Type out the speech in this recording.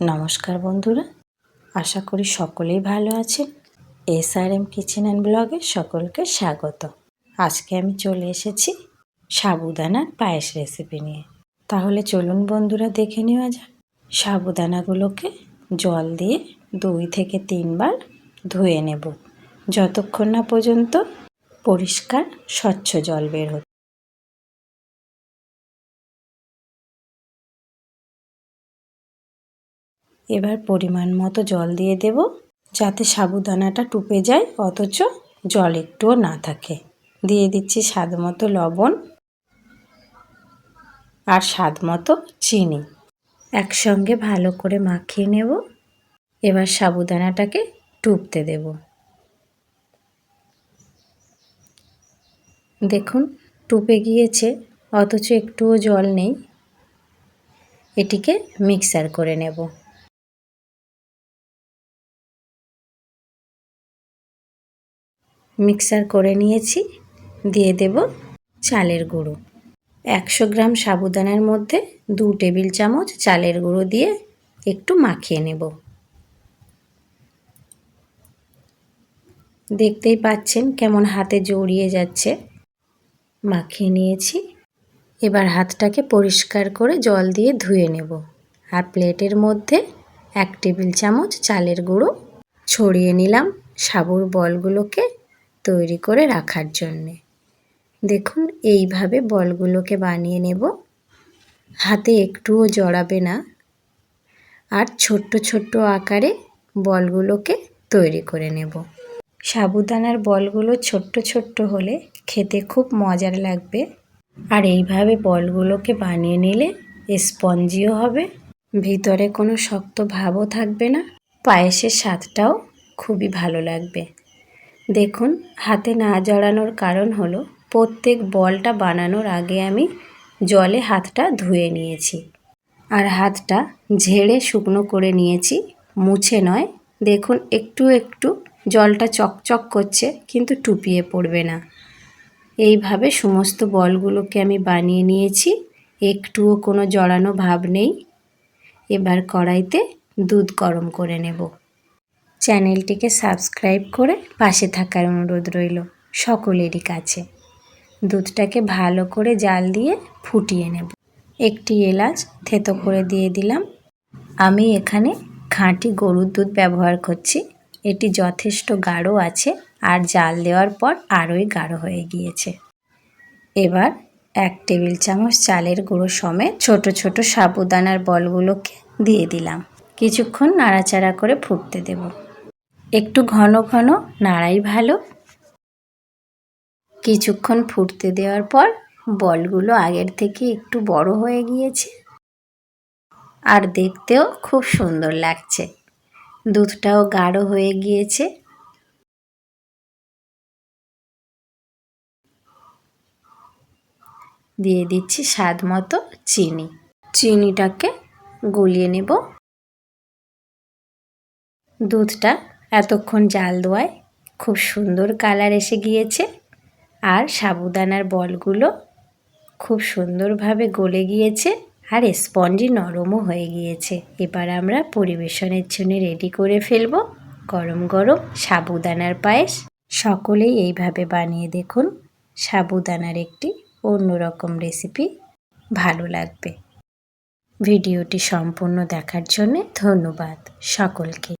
নমস্কার বন্ধুরা, আশা করি সকলেই ভালো আছেন। S R M kitchen and ব্লগে সকলকে স্বাগত। আজকে আমি চলে এসেছি সাবুদানার পায়েস রেসিপি নিয়ে। তাহলে চলুন বন্ধুরা দেখে নেওয়া যাক। সাবুদানাগুলোকে জল দিয়ে দুই থেকে তিনবার ধুয়ে নেব। যতক্ষণ না পর্যন্ত পরিষ্কার, স্বচ্ছ জল বের হচ্ছে। এবার পরিমাণ মতো জল দিয়ে দেব যাতে সাবুদানাটা টুপে যায়, অথচ জল একটুও না থাকে। দিয়ে দিচ্ছি স্বাদ মতো লবণ আর স্বাদ মতো চিনি। একসঙ্গে ভালো করে মাখিয়ে নেব। এবার সাবুদানাটাকে টুপতে দেব। দেখুন টুপে গিয়েছে, অথচ একটুও জল নেই। এটিকে মিক্সার করে নেব। মিক্সার করে নিয়েছি, দিয়ে দেব চালের গুঁড়ো। একশো গ্রাম সাবুদানার মধ্যে দু টেবিল চামচ চালের গুঁড়ো দিয়ে একটু মাখিয়ে নেব। দেখতেই পাচ্ছেন কেমন হাতে জড়িয়ে যাচ্ছে। মাখিয়ে নিয়েছি। এবার হাতটাকে পরিষ্কার করে জল দিয়ে ধুয়ে নেব। আর প্লেটের মধ্যে এক টেবিল চামচ চালের গুঁড়ো ছড়িয়ে নিলাম। সাবুর বলগুলোকে তৈরি করে রাখার জন্যে। দেখুন, এইভাবে বলগুলোকে বানিয়ে নেব। হাতে একটুও জড়াবে না। আর ছোট্ট ছোট্ট আকারে বলগুলোকে তৈরি করে নেব। সাবুদানার বলগুলো ছোট্ট ছোট্ট হলে খেতে খুব মজার লাগবে। আর এইভাবে বলগুলোকে বানিয়ে নিলে স্পঞ্জিও হবে। ভিতরে কোনো শক্ত ভাবও থাকবে না। পায়েসের স্বাদটাও খুবই ভালো লাগবে। দেখুন, হাতে না জড়ানোর কারণ হলো প্রত্যেক বলটা বানানোর আগে আমি জলে হাতটা ধুয়ে নিয়েছি। আর হাতটা ঝেড়ে শুকনো করে নিয়েছি, মুছে নয়। দেখুন, একটু একটু জলটা চকচক করছে, কিন্তু টুপিয়ে পড়বে না। এইভাবে সমস্ত বলগুলোকে আমি বানিয়ে নিয়েছি, একটুও কোনো জড়ানো ভাব নেই। এবার কড়াইতে দুধ গরম করে নেব। চ্যানেলটিকে সাবস্ক্রাইব করে পাশে থাকার অনুরোধ রইল সকলেরই কাছে। দুধটাকে ভালো করে জাল দিয়ে ফুটিয়ে নেব। একটি এলাচ থেতো করে দিয়ে দিলাম। আমি এখানে খাঁটি গরুর দুধ ব্যবহার করছি। এটি যথেষ্ট গাঢ় আছে আর জাল দেওয়ার পর আরোই গাঢ় হয়ে গিয়েছে। এবার এক টেবিল চামচ চালের গুঁড়ো সমেত ছোট ছোট সাবুদানার বলগুলোকে দিয়ে দিলাম। কিছুক্ষণ নাড়াচাড়া করে ফুটতে দেব। একটু ঘন ঘন, নাড়াই ভালো। কিছুক্ষণ ফুটতে দেওয়ার পর বলগুলো আগের থেকে একটু বড় হয়ে গিয়েছে। আর দেখতেও খুব সুন্দর লাগছে। দুধটাও গাঢ় হয়ে গিয়েছে। দিয়ে দিচ্ছি স্বাদ মতো চিনি। চিনিটাকে গলিয়ে নেব। দুধটা এতক্ষণ জাল দোয়ায় খুব সুন্দর কালার এসে গিয়েছে আর সাবুদানার বলগুলো খুব সুন্দরভাবে গলে গিয়েছে আর স্পঞ্জি নরমও হয়ে গিয়েছে। এবার আমরা পরিবেশনের জন্য রেডি করে ফেলব গরম গরম সাবুদানার পায়েস। সকলেই এইভাবে বানিয়ে দেখুন সাবুদানার একটি অন্যরকম রেসিপি ভালো লাগবে। ভিডিওটি সম্পূর্ণ দেখার জন্য ধন্যবাদ সকলকে।